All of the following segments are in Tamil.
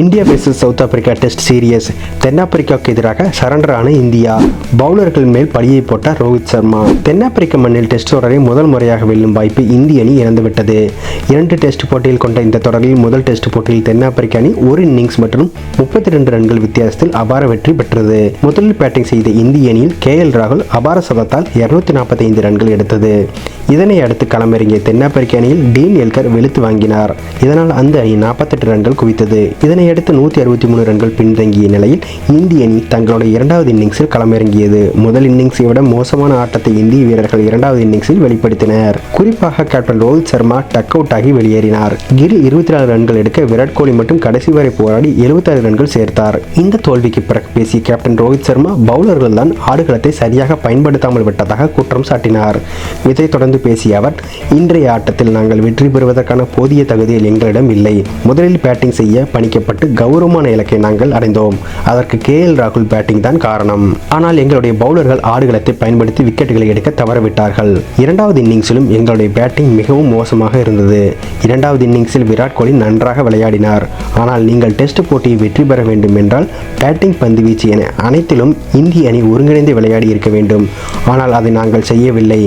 India versus South Africa test series தென்னாப்பிரிக்காவுக்கு எதிராக சரண்டரான இந்தியா. பவுலர்கள் மேல் பழியை போட்ட ரோஹித் சர்மா. தென்னாப்பிரிக்க மண்ணில் டெஸ்ட் தொடரை முதல் முறையாக வெல்லும் வாய்ப்பு இந்திய அணி இழந்துவிட்டது. இரண்டு டெஸ்ட் போட்டியில் கொண்ட இந்த தொடரில் முதல் டெஸ்ட் போட்டியில் தென்னாப்பிரிக்க அணி ஒரு இன்னிங்ஸ் மற்றும் முப்பத்தி ரெண்டு ரன்கள் வித்தியாசத்தில் அபார வெற்றி பெற்றது. முதலில் பேட்டிங் செய்த இந்திய அணியில் கே எல் ராகுல் அபார சதத்தால் இருநூத்தி நாற்பத்தி ஐந்து ரன்கள் எடுத்தது. இதனை அடுத்து களமிறங்கிய தென்னாப்பிரிக்க அணியில் டீன் எல்கர் வெளுத்து வாங்கினார். இதனால் அந்த அணி நாற்பத்தெட்டு ரன்கள் குவித்தது. இதனை அடுத்து நூற்றி அறுபத்தி மூணு ரன்கள் பின்தங்கிய நிலையில் இந்திய அணி தங்களுடைய இரண்டாவது இன்னிங்ஸில் களமிறங்கியது. முதல் இன்னிங்ஸை விட மோசமான ஆட்டத்தை இந்திய வீரர்கள் இரண்டாவது இன்னிங்ஸில் வெளிப்படுத்தினர். குறிப்பாக captain Rohit Sharma duck out ஆகி வெளியேறினார். கில் இருபத்தி நாலு ரன்கள் எடுக்க விராட் கோலி மட்டும் கடைசி வரை போராடி எழுபத்தாறு ரன்கள் சேர்த்தார். இந்த தோல்விக்கு பிறகு பேசிய கேப்டன் ரோஹித் சர்மா பவுலர்கள் தான் ஆடுகளத்தை சரியாக பயன்படுத்தாமல் விட்டதாக குற்றம் சாட்டினார். இதைத் தொடர்ந்து பேசிய அவர் இன்றைய ஆட்டத்தில் நாங்கள் வெற்றி பெறுவதற்கான போதிய தகுதியில் எங்களிடம் இல்லை. முதலில் பேட்டிங் செய்ய பணிக்கப்பட்ட கௌரவமான இலக்கை நாங்கள் அடைந்தோம். அதற்கு கே எல் ராகுல் பேட்டிங் தான் காரணம். ஆனால் எங்களுடைய பவுலர்கள் ஆடுகளத்தை பயன்படுத்தி விக்கெட்டுகளை எடுக்க தவறவிட்டார்கள். இரண்டாவது இன்னிங்ஸிலும் எங்களுடைய பேட்டிங் மிகவும் மோசமாக இருந்தது. இரண்டாவது இன்னிங்ஸில் விராட் கோலி நன்றாக விளையாடினார். ஆனால் நீங்கள் டெஸ்ட் போட்டியை வெற்றி பெற வேண்டும் என்றால் பேட்டிங் பந்து வீச்சு என அனைத்திலும் இந்திய அணி ஒருங்கிணைந்து விளையாடி இருக்க வேண்டும். ஆனால் அதை நாங்கள் செய்யவில்லை.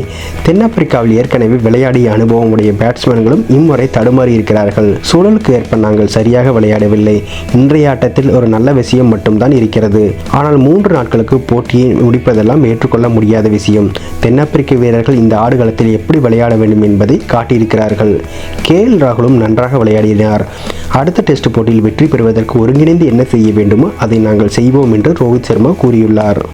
தென்னாப்பிரிக்காவில் ஏற்கனவே விளையாடிய அனுபவம் உடைய பேட்ஸ்மேன்களும் இம்முறை தடுமாறி இருக்கிறார்கள். சூழலுக்கு ஏற்ப நாங்கள் சரியாக விளையாடவில்லை. இன்றைய ஆட்டத்தில் ஒரு நல்ல விஷயம் மட்டும்தான் இருக்கிறது. ஆனால் மூன்று நாட்களுக்கு போட்டியை முடிப்பதெல்லாம் ஏற்றுக்கொள்ள முடியாத விஷயம். தென்னாப்பிரிக்க வீரர்கள் இந்த ஆடுகளத்தில் எப்படி விளையாட வேண்டும் என்பதை காட்டியிருக்கிறார்கள். கே எல் ராகுலும் நன்றாக விளையாடினார். அடுத்த டெஸ்ட் போட்டியில் வெற்றி பெறுவதற்கு ஒருங்கிணைந்து என்ன செய்ய வேண்டுமோ அதை நாங்கள் செய்வோம் என்று ரோஹித் சர்மா கூறியுள்ளார்.